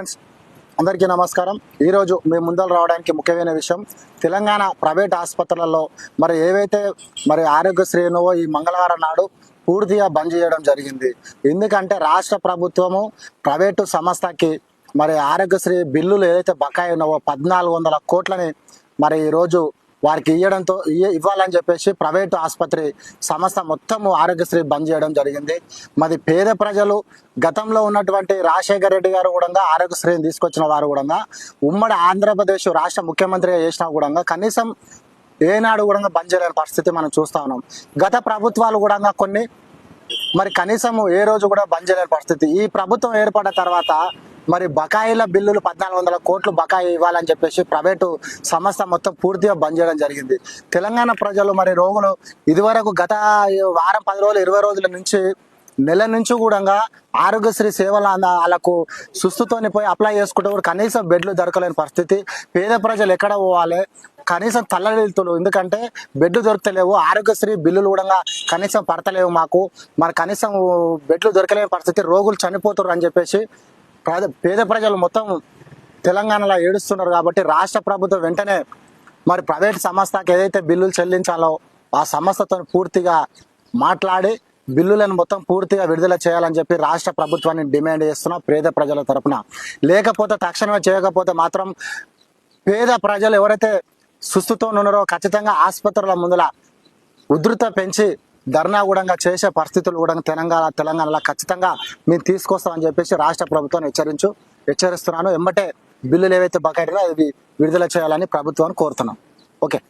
Friends అందరికీ నమస్కారం. ఈరోజు మేము ముందర రావడానికి ముఖ్యమైన విషయం తెలంగాణ ప్రైవేట్ ఆసుపత్రులలో మరి ఏవైతే మరి ఆరోగ్యశ్రీనో ఈ మంగళవారం నాడు పూర్తిగా బంద్ చేయడం జరిగింది. ఎందుకంటే రాష్ట్ర ప్రభుత్వము ప్రైవేటు సంస్థకి మరి ఆరోగ్యశ్రీ బిల్లులు ఏదైతే బకాయి ఉన్నావో పద్నాలుగు వందల కోట్లని మరి ఈరోజు వారికి ఇవ్వడంతో ఇవ్వాలని చెప్పేసి ప్రైవేటు ఆసుపత్రి సంస్థ మొత్తము ఆరోగ్యశ్రీ బంద్ చేయడం జరిగింది. మరి పేద ప్రజలు గతంలో ఉన్నటువంటి రాజశేఖర రెడ్డి గారు కూడా ఆరోగ్యశ్రీని తీసుకొచ్చిన వారు కూడా ఉమ్మడి ఆంధ్రప్రదేశ్ రాష్ట్ర ముఖ్యమంత్రిగా చేసినా కూడా కనీసం ఏనాడు కూడా బంద్ చేయలేని పరిస్థితి మనం చూస్తా ఉన్నాం. గత ప్రభుత్వాలు కూడా కొన్ని మరి కనీసం ఏ రోజు కూడా బంద్ చేయలేని పరిస్థితి. ఈ ప్రభుత్వం ఏర్పడిన తర్వాత మరి బకాయిల బిల్లులు పద్నాలుగు వందల కోట్లు బకాయి ఇవ్వాలని చెప్పేసి ప్రైవేటు సంస్థ మొత్తం పూర్తిగా బంద్ చేయడం జరిగింది. తెలంగాణ ప్రజలు మరి రోగులు ఇదివరకు గత వారం పది రోజులు ఇరవై రోజుల నుంచి నెల నుంచి కూడా ఆరోగ్యశ్రీ సేవలు అంద- వాళ్ళకు సుస్తుతోని పోయి అప్లై చేసుకుంటే కూడా కనీసం బెడ్లు దొరకలేని పరిస్థితి. పేద ప్రజలు ఎక్కడ పోవాలి? కనీసం తల్లడిల్తులు. ఎందుకంటే బెడ్లు దొరకలేవు ఆరోగ్యశ్రీ బిల్లులు కూడా కనీసం పడతలేవు మాకు. మరి కనీసం బెడ్లు దొరకలేని పరిస్థితి రోగులు చనిపోతున్నారు అని చెప్పేసి పేద ప్రజలు మొత్తం తెలంగాణలో ఏడుస్తున్నారు కాబట్టి రాష్ట్ర ప్రభుత్వం వెంటనే మరి ప్రైవేట్ సంస్థకి ఏదైతే బిల్లులు చెల్లించాలో ఆ సంస్థతో పూర్తిగా మాట్లాడి బిల్లులను మొత్తం పూర్తిగా విడుదల చేయాలని చెప్పి రాష్ట్ర ప్రభుత్వాన్ని డిమాండ్ చేస్తున్నాం పేద ప్రజల తరపున. లేకపోతే తక్షణమే చేయకపోతే మాత్రం పేద ప్రజలు ఎవరైతే సుస్థుతో ఉన్నారో ఖచ్చితంగా ఆసుపత్రుల ముందల ఉధృత పెంచి ధర్నా కూడా చేసే పరిస్థితులు కూడా తెలంగాణ తెలంగాణలో ఖచ్చితంగా మేము తీసుకొస్తామని చెప్పేసి రాష్ట్ర ప్రభుత్వాన్ని హెచ్చరించు హెచ్చరిస్తున్నాను. ఎంబటే బిల్లులు ఏవైతే బకాయిలో అవి విడుదల చేయాలని ప్రభుత్వాన్ని కోరుతున్నాం. ఓకే.